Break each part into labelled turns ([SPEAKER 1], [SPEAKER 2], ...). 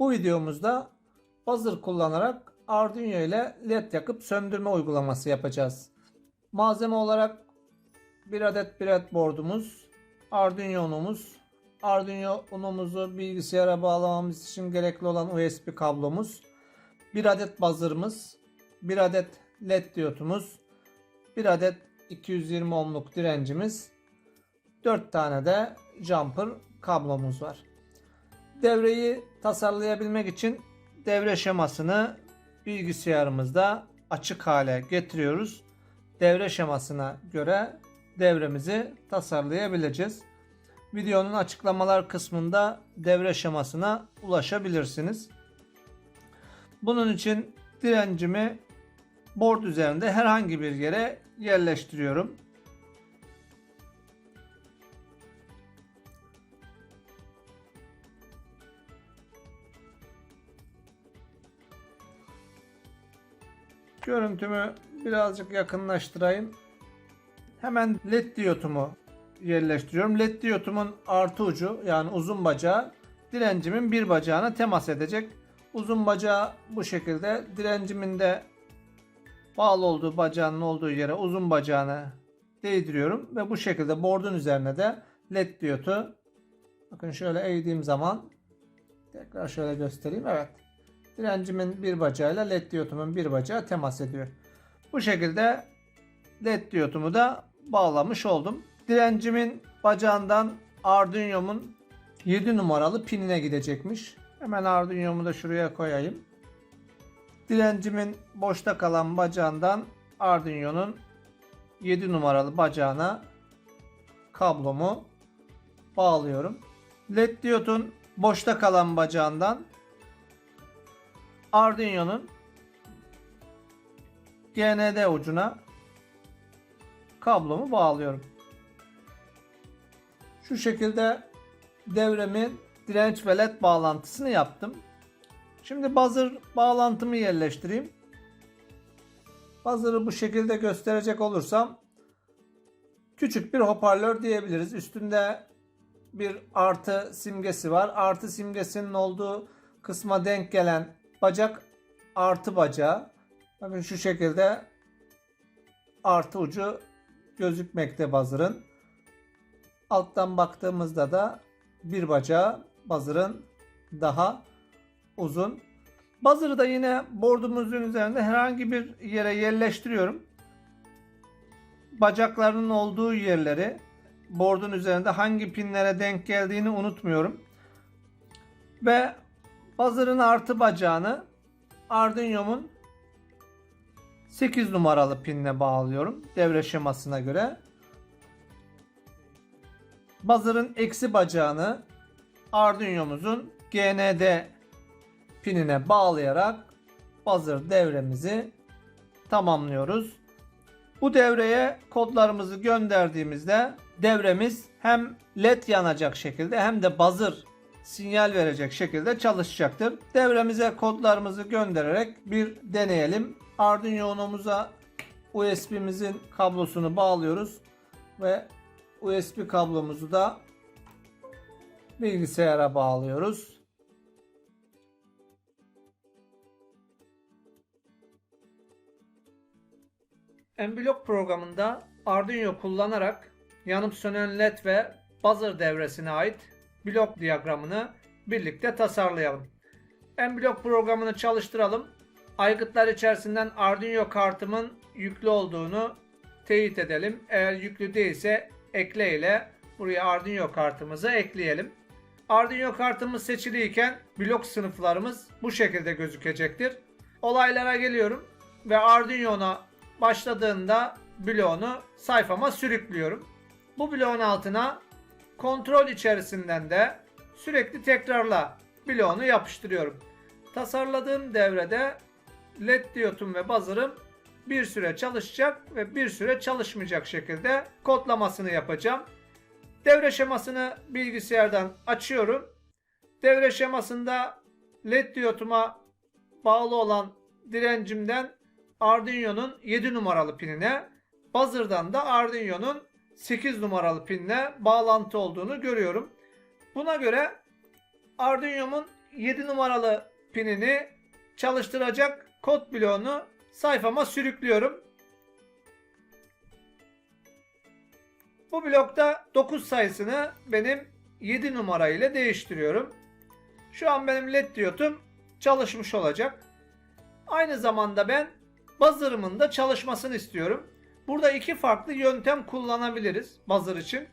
[SPEAKER 1] Bu videomuzda buzzer kullanarak Arduino ile led yakıp söndürme uygulaması yapacağız. Malzeme olarak bir adet breadboard'umuz, Arduino Uno'muz, Arduino Uno'muzu bilgisayara bağlamamız için gerekli olan USB kablomuz, bir adet buzzer'ımız, bir adet led diyotumuz, bir adet 220 ohmluk direncimiz, 4 tane de jumper kablomuz var. Devreyi tasarlayabilmek için devre şemasını bilgisayarımızda açık hale getiriyoruz. Devre şemasına göre devremizi tasarlayabileceğiz. Videonun açıklamalar kısmında devre şemasına ulaşabilirsiniz. Bunun için direncimi board üzerinde herhangi bir yere yerleştiriyorum. Görüntümü birazcık yakınlaştırayım. Hemen led diyotumu yerleştiriyorum. Led diyotumun artı ucu yani uzun bacağı direncimin bir bacağına temas edecek. Uzun bacağı bu şekilde direncimin de bağlı olduğu bacağının olduğu yere uzun bacağını değdiriyorum ve bu şekilde board'un üzerine de led diyotu bakın şöyle eğdiğim zaman tekrar şöyle göstereyim. Evet. Direncimin bir bacağıyla led diyotumun bir bacağı temas ediyor. Bu şekilde led diyotumu da bağlamış oldum. Direncimin bacağından Arduino'mun 7 numaralı pinine gidecekmiş. Hemen Arduino'mu da şuraya koyayım. Direncimin boşta kalan bacağından Arduino'nun 7 numaralı bacağına kablomu bağlıyorum. LED diyotun boşta kalan bacağından Arduino'nun GND ucuna kablomu bağlıyorum. Şu şekilde devremin direnç ve led bağlantısını yaptım. Şimdi buzzer bağlantımı yerleştireyim. Buzzer'ı bu şekilde gösterecek olursam küçük bir hoparlör diyebiliriz. Üstünde bir artı simgesi var. Artı simgesinin olduğu kısma denk gelen bacak artı bacağı. Bakın şu şekilde artı ucu gözükmekte buzzer'ın. Alttan baktığımızda da bir bacağı buzzer'ın daha uzun. Buzzer'ı da yine board'umuzun üzerinde herhangi bir yere yerleştiriyorum. Bacaklarının olduğu yerleri board'un üzerinde hangi pinlere denk geldiğini unutmuyorum. Ve buzzer'ın artı bacağını Arduino'mun 8 numaralı pinle bağlıyorum devre şemasına göre. Buzzer'ın eksi bacağını Arduino'muzun GND pinine bağlayarak buzzer devremizi tamamlıyoruz. Bu devreye kodlarımızı gönderdiğimizde devremiz hem led yanacak şekilde hem de buzzer sinyal verecek şekilde çalışacaktır. Devremize kodlarımızı göndererek bir deneyelim. Arduino Uno'muza USB'mizin kablosunu bağlıyoruz ve USB kablomuzu da bilgisayara bağlıyoruz. Enblock programında Arduino kullanarak yanıp sönen led ve buzzer devresine ait blok diyagramını birlikte tasarlayalım. Enblock programını çalıştıralım. Aygıtlar içerisinden Arduino kartımın yüklü olduğunu teyit edelim. Eğer yüklü değilse ekle ile buraya Arduino kartımızı ekleyelim. Arduino kartımız seçiliyken blok sınıflarımız bu şekilde gözükecektir. Olaylara geliyorum ve Arduino'na başladığında bloğunu sayfama sürüklüyorum. Bu bloğun altına kontrol içerisinden de sürekli tekrarla bloğunu yapıştırıyorum. Tasarladığım devrede led diyotum ve buzzer'ım bir süre çalışacak ve bir süre çalışmayacak şekilde kodlamasını yapacağım. Devre şemasını bilgisayardan açıyorum. Devre şemasında led diyotuma bağlı olan direncimden Arduino'nun 7 numaralı pinine, buzzer'dan da Arduino'nun 8 numaralı pinle bağlantı olduğunu görüyorum. Buna göre Arduino'mun 7 numaralı pinini çalıştıracak kod bloğunu sayfama sürüklüyorum. Bu blokta 9 sayısını benim 7 numara ile değiştiriyorum. Şu an benim led diyodum çalışmış olacak. Aynı zamanda ben buzzer'ımın da çalışmasını istiyorum. Burada iki farklı yöntem kullanabiliriz buzzer için.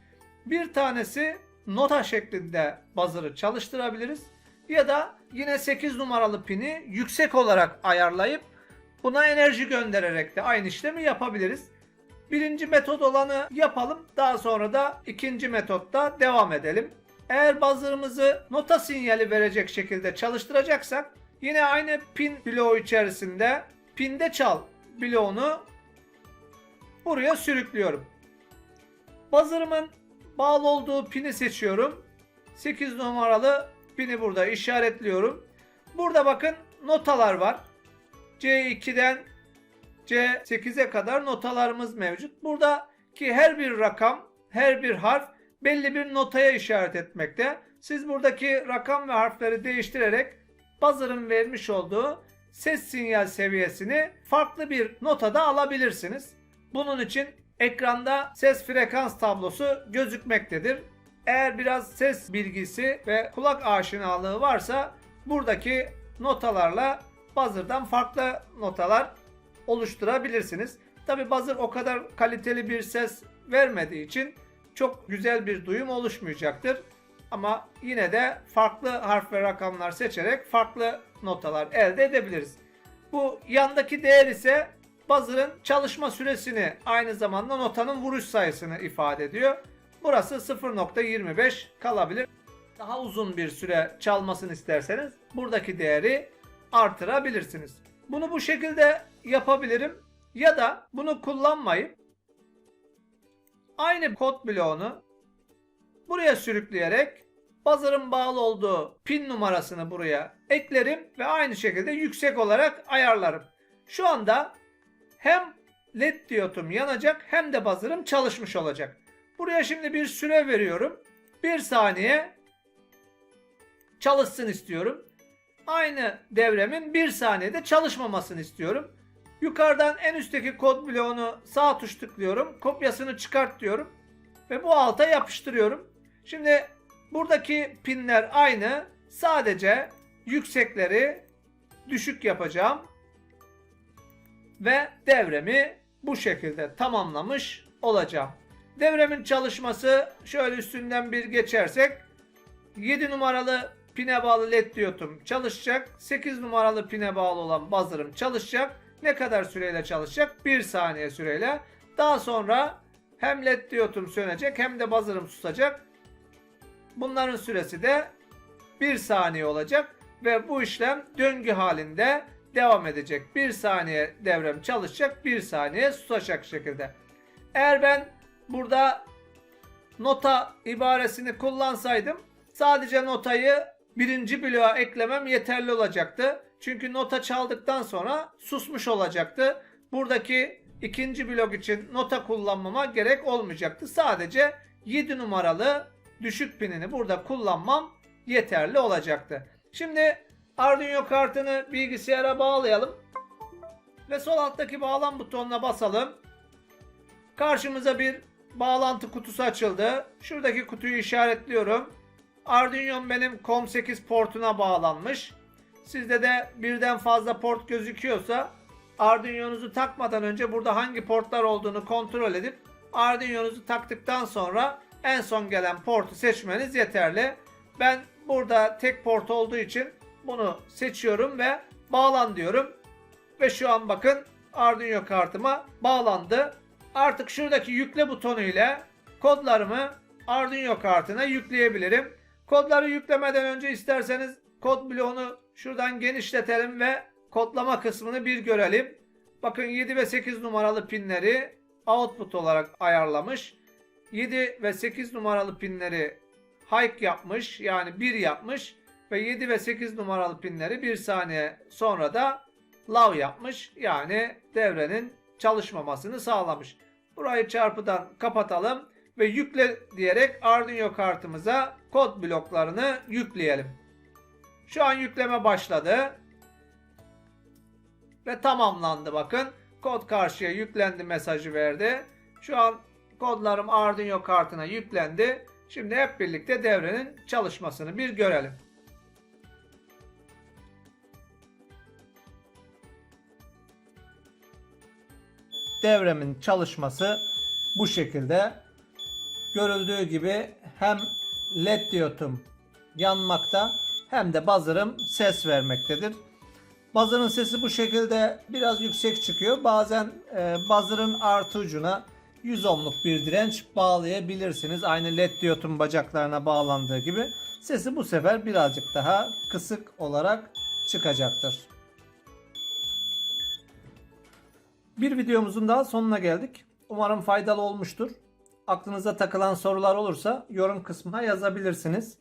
[SPEAKER 1] Bir tanesi nota şeklinde buzzer'ı çalıştırabiliriz. Ya da yine 8 numaralı pini yüksek olarak ayarlayıp buna enerji göndererek de aynı işlemi yapabiliriz. Birinci metot olanı yapalım. Daha sonra da ikinci metotta devam edelim. Eğer buzzer'ımızı nota sinyali verecek şekilde çalıştıracaksak yine aynı pin bloğu içerisinde pinde çal bloğunu buraya sürüklüyorum. Buzzer'ımın bağlı olduğu pini seçiyorum. 8 numaralı pini burada işaretliyorum. Burada bakın notalar var. C2'den C8'e kadar notalarımız mevcut. Buradaki her bir rakam, her bir harf belli bir notaya işaret etmekte. Siz buradaki rakam ve harfleri değiştirerek buzzer'ın vermiş olduğu ses sinyal seviyesini farklı bir notada alabilirsiniz. Bunun için ekranda ses frekans tablosu gözükmektedir. Eğer biraz ses bilgisi ve kulak aşinalığı varsa buradaki notalarla buzzer'dan farklı notalar oluşturabilirsiniz. Tabi buzzer o kadar kaliteli bir ses vermediği için çok güzel bir duyum oluşmayacaktır. Ama yine de farklı harf ve rakamlar seçerek farklı notalar elde edebiliriz. Bu yandaki değer ise buzzer'ın çalışma süresini aynı zamanda notanın vuruş sayısını ifade ediyor. Burası 0.25 kalabilir. Daha uzun bir süre çalmasını isterseniz buradaki değeri artırabilirsiniz. Bunu bu şekilde yapabilirim ya da bunu kullanmayıp aynı kod bloğunu buraya sürükleyerek buzzer'ın bağlı olduğu pin numarasını buraya eklerim ve aynı şekilde yüksek olarak ayarlarım. Şu anda hem led diyodum yanacak hem de buzzer'ım çalışmış olacak. Buraya şimdi bir süre veriyorum. Bir saniye çalışsın istiyorum. Aynı devremin bir saniyede çalışmamasını istiyorum. Yukarıdan en üstteki kod bloğunu sağ tuş tıklıyorum. Kopyasını çıkart diyorum. Ve bu alta yapıştırıyorum. Şimdi buradaki pinler aynı. Sadece yüksekleri düşük yapacağım. Ve devremi bu şekilde tamamlamış olacağım. Devremin çalışması şöyle üstünden bir geçersek 7 numaralı pine bağlı led diyodum çalışacak. 8 numaralı pine bağlı olan buzzer'ım çalışacak. Ne kadar süreyle çalışacak? 1 saniye süreyle. Daha sonra hem led diyodum sönecek hem de buzzer'ım susacak. Bunların süresi de 1 saniye olacak ve bu işlem döngü halinde devam edecek. 1 saniye devrem çalışacak, 1 saniye susacak şekilde. Eğer ben burada nota ibaresini kullansaydım sadece notayı birinci bloğa eklemem yeterli olacaktı. Çünkü nota çaldıktan sonra susmuş olacaktı. Buradaki ikinci blok için nota kullanmama gerek olmayacaktı. Sadece 7 numaralı düşük pinini burada kullanmam yeterli olacaktı. Şimdi Arduino kartını bilgisayara bağlayalım. Ve sol alttaki bağlan butonuna basalım. Karşımıza bir bağlantı kutusu açıldı. Şuradaki kutuyu işaretliyorum. Arduino benim COM8 portuna bağlanmış. Sizde de birden fazla port gözüküyorsa Arduino'nuzu takmadan önce burada hangi portlar olduğunu kontrol edip Arduino'nuzu taktıktan sonra en son gelen portu seçmeniz yeterli. Ben burada tek port olduğu için bunu seçiyorum ve bağlan diyorum. Ve şu an bakın Arduino kartıma bağlandı. Artık şuradaki yükle butonu ile kodlarımı Arduino kartına yükleyebilirim. Kodları yüklemeden önce isterseniz kod bloğunu şuradan genişletelim ve kodlama kısmını bir görelim. Bakın 7 ve 8 numaralı pinleri output olarak ayarlamış. 7 ve 8 numaralı pinleri high yapmış yani 1 yapmış ve 7 ve 8 numaralı pinleri 1 saniye sonra da low yapmış yani devrenin çalışmamasını sağlamış. Burayı çarpıdan kapatalım ve yükle diyerek Arduino kartımıza kod bloklarını yükleyelim. Şu an yükleme başladı. Ve tamamlandı bakın. Kod karşıya yüklendi mesajı verdi. Şu an kodlarım Arduino kartına yüklendi. Şimdi hep birlikte devrenin çalışmasını bir görelim. Devremin çalışması bu şekilde. Görüldüğü gibi hem led diyodum yanmakta hem de buzzer'ım ses vermektedir. Buzzer'ın sesi bu şekilde biraz yüksek çıkıyor. Bazen e, buzzer'ın artı ucuna 100 ohmluk bir direnç bağlayabilirsiniz. Aynı led diyotun bacaklarına bağlandığı gibi. Sesi bu sefer birazcık daha kısık olarak çıkacaktır. Bir videomuzun daha sonuna geldik. Umarım faydalı olmuştur. Aklınıza takılan sorular olursa yorum kısmına yazabilirsiniz.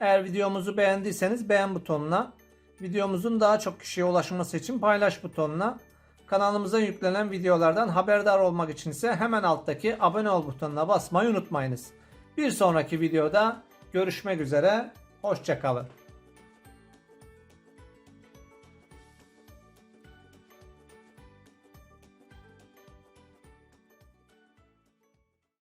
[SPEAKER 1] Eğer videomuzu beğendiyseniz beğen butonuna, videomuzun daha çok kişiye ulaşması için paylaş butonuna, kanalımıza yüklenen videolardan haberdar olmak için ise hemen alttaki abone ol butonuna basmayı unutmayınız. Bir sonraki videoda görüşmek üzere, hoşçakalın.